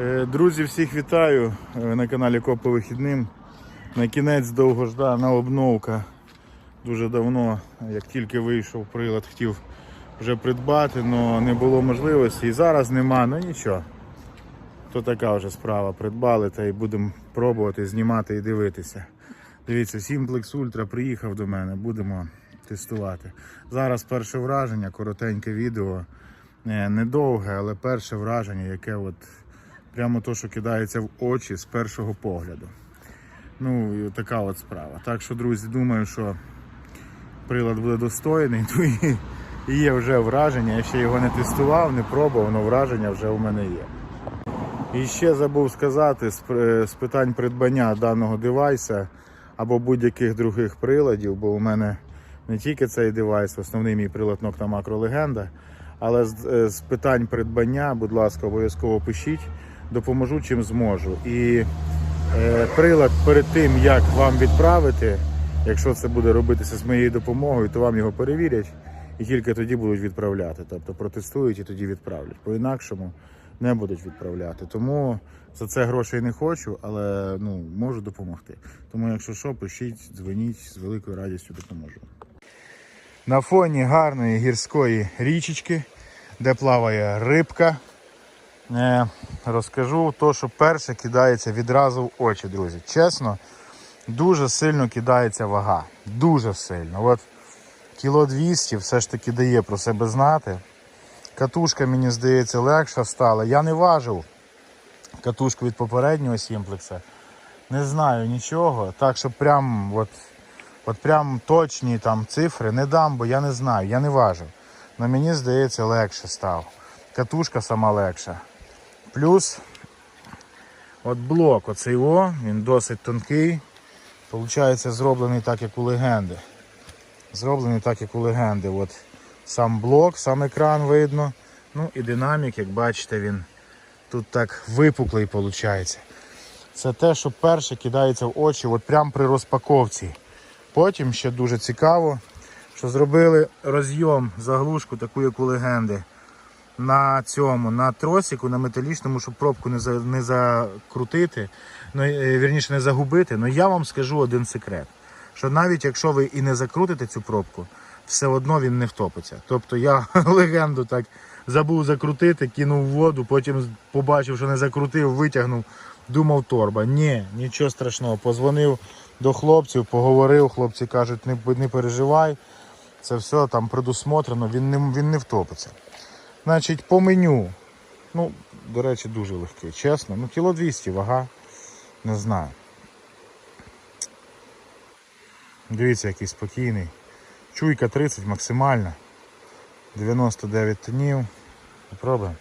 Е, Друзі, всіх вітаю е, на каналі Копи Вихідним. На кінець довгождана обновка. Дуже давно, як тільки вийшов прилад, хотів вже придбати, але не було можливості. І зараз нема, ну нічого. То така вже справа. Придбали та й будемо пробувати знімати і дивитися. Дивіться, Simplex Ultra приїхав до мене, будемо тестувати. Зараз перше враження, коротеньке відео. Е, Недовге, але перше враження, яке от прямо то, що кидається в очі з першого погляду. Ну, і така от справа. Так що, друзі, думаю, що прилад буде достойний. Ну і, і є вже враження. Я ще його не тестував, не пробував, але враження вже у мене є. І ще забув сказати з, питань придбання даного девайса або будь-яких других приладів, бо у мене не тільки цей девайс, основний мій прилад Nocta Macro Legenda, але з, е, з питань придбання, будь ласка, обов'язково пишіть, допоможу чим зможу. І е, прилад перед тим, як вам відправити, якщо це буде робитися з моєю допомогою, то вам його перевірять і тільки тоді будуть відправляти. Тобто протестують і тоді відправлять. По-інакшому не будуть відправляти. Тому за це грошей не хочу, але ну, можу допомогти. Тому, якщо що, пишіть, дзвоніть, з великою радістю допоможу. На фоні гарної гірської річечки, де плаває рибка. Е, розкажу то, що перше кидається відразу в очі, друзі. Чесно, дуже сильно кидається вага. Дуже сильно. От кіло 200 все ж таки дає про себе знати. Катушка, мені здається, легша стала. Я не важив катушку від попереднього сімплекса. Не знаю нічого. Так що прям от, от прям точні там цифри не дам, бо я не знаю, я не важив. Але мені здається, легше став. Катушка сама легша. Плюс от блок, оцей о, він досить тонкий. Получається, зроблений так, як у легенди. Зроблений так, як у легенди. От сам блок, сам екран видно. Ну і динамік, як бачите, він тут так випуклий виходить. Це те, що перше кидається в очі, от прямо при розпаковці. Потім ще дуже цікаво, що зробили розйом заглушку, таку як у легенди. На цьому, на тросику, на металічному, щоб пробку не, за, не закрутити, ну, е, вірніше не загубити. Ну я вам скажу один секрет: що навіть якщо ви і не закрутите цю пробку, все одно він не втопиться. Тобто я легенду так забув закрутити, кинув воду, потім побачив, що не закрутив, витягнув, думав торба. Ні, нічого страшного. Позвонив до хлопців, поговорив. Хлопці кажуть, не, не переживай, це все там предусмотрено, він не, він не втопиться. Значить, по меню. Ну, до речі, дуже легкий, чесно. Ну, кіло 200 вага. Не знаю. Дивіться, який спокійний. Чуйка 30 максимальна. 99 тонів. Попробуємо.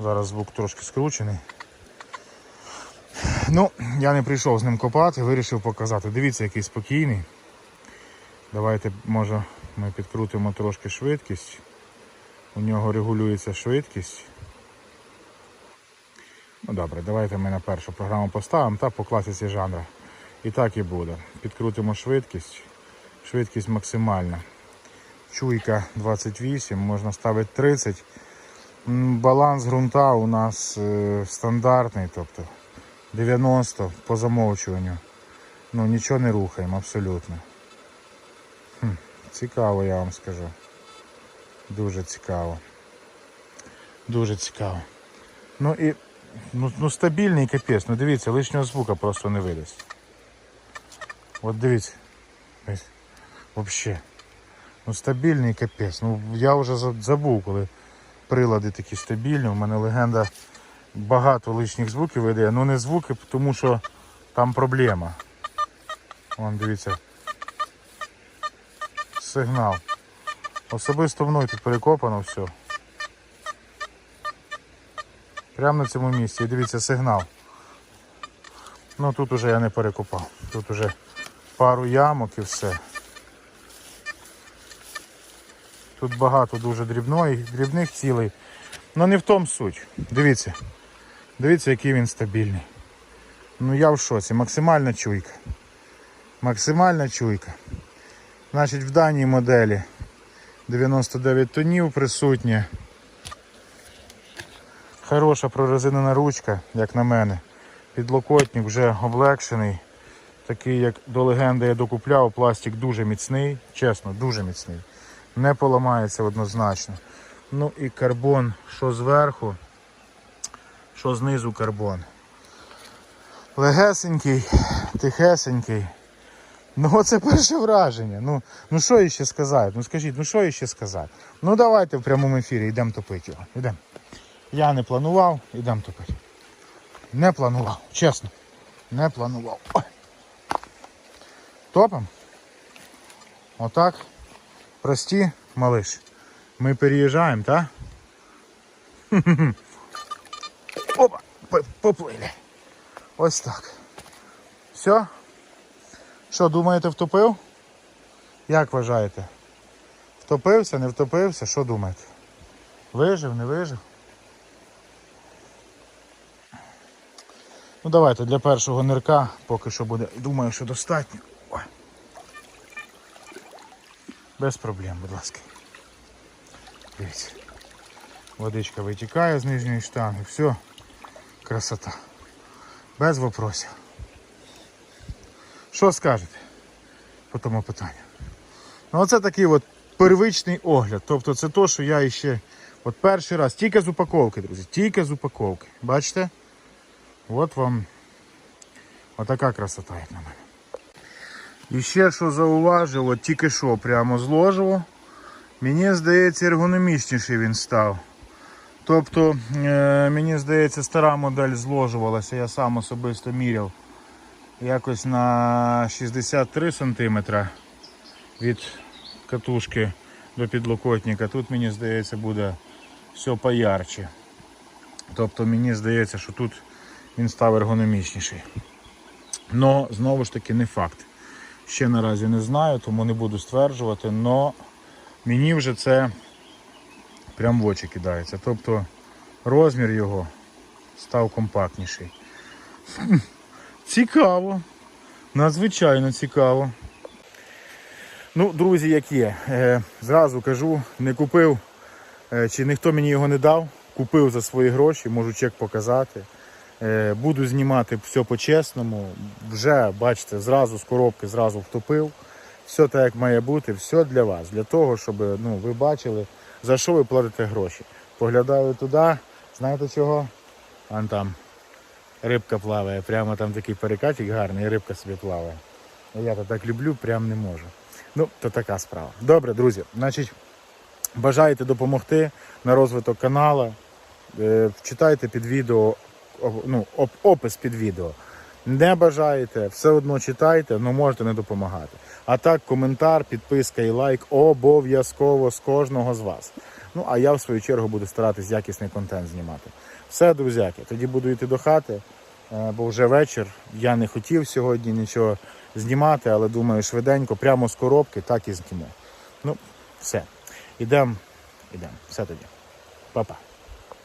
Зараз звук трошки скручений. Ну, я не прийшов з ним копати, вирішив показати. Дивіться, який спокійний. Давайте, може, ми підкрутимо трошки швидкість. У нього регулюється швидкість. Ну добре, давайте ми на першу програму поставимо та по класиці жанра. І так і буде. Підкрутимо швидкість. Швидкість максимальна. Чуйка 28, можна ставити 30. Баланс ґрунта у нас е, стандартний, тобто 90 по замовчуванню. Ну нічого не рухаємо абсолютно. Хм, цікаво, я вам скажу. Дуже цікаво. Дуже цікаво. Ну і ну, ну стабільний капець. Ну дивіться, лишнього звука просто не видасть. От дивіться. Вообще. Ну стабільний капець. Ну я вже забув, коли прилади такі стабільні. У мене легенда багато лишніх звуків видає. Ну не звуки, тому що там проблема. Вон дивіться. Сигнал. Особисто мною тут перекопано все. Прямо на цьому місці. І дивіться сигнал. Ну тут уже я не перекопав. Тут уже пару ямок і все. Тут багато дуже дрібної, дрібних цілей. Ну не в тому суть. Дивіться. Дивіться, який він стабільний. Ну я в шоці. Максимальна чуйка. Максимальна чуйка. Значить, в даній моделі 99 тонів присутнє. Хороша прорезинена ручка, як на мене. Підлокотник вже облегшений. Такий, як до легенди я докупляв, пластик дуже міцний, чесно, дуже міцний. Не поламається однозначно. Ну і карбон, що зверху, що знизу карбон. Легесенький, тихесенький. Ну, це перше враження. Ну, ну що іще сказати? Ну скажіть, ну що іще сказати? Ну давайте в прямому ефірі йдемо топити його. Йдемо. Я не планував, йдемо топити. Не планував, чесно. Не планував. Топом. Отак. Прості, малиш. Ми переїжджаємо, так? Опа, поплили. Ось так. Все? Що, думаєте, втопив? Як вважаєте? Втопився, не втопився? Що думаєте? Вижив, не вижив? Ну давайте для першого нирка поки що буде. Думаю, що достатньо. Ой. Без проблем, будь ласка. Дивіться. Водичка витікає з нижньої штанги. Все. Красота. Без вопросів. Що скажете по тому питанню? Ну, оце такий от первичний огляд. Тобто це то, що я іще от перший раз, тільки з упаковки, друзі, тільки з упаковки. Бачите? От вам отака красота, як на мене. І ще що зауважив, тільки що прямо зложив. Мені здається, ергономічніший він став. Тобто, е, мені здається, стара модель зложувалася, я сам особисто міряв якось на 63 см від катушки до підлокотника. Тут мені здається буде все поярче. Тобто мені здається, що тут він став ергономічніший. Но знову ж таки не факт. Ще наразі не знаю, тому не буду стверджувати, но мені вже це прям в очі кидається. Тобто розмір його став компактніший. Цікаво. Надзвичайно цікаво. Ну, друзі, як є. Е, зразу кажу, не купив, е, чи ніхто мені його не дав. Купив за свої гроші, можу чек показати. Е, буду знімати все по-чесному. Вже, бачите, зразу з коробки зразу втопив. Все так, як має бути, все для вас. Для того, щоб ну, ви бачили, за що ви платите гроші. Поглядаю туди, знаєте чого? Вон там рибка плаває, прямо там такий перекатик гарний, і рибка собі плаває. Я то так люблю, прям не можу. Ну, то така справа. Добре, друзі, значить, бажаєте допомогти на розвиток каналу, е, читайте під відео, ну, оп- опис під відео. Не бажаєте, все одно читайте, але можете не допомагати. А так, коментар, підписка і лайк обов'язково з кожного з вас. Ну, а я в свою чергу буду старатись якісний контент знімати. Все, друзяки, тоді буду йти до хати, е, бо вже вечір. Я не хотів сьогодні нічого знімати, але думаю, швиденько, прямо з коробки, так і зніму. Ну, все. Ідемо, ідемо. Все тоді. Па-па.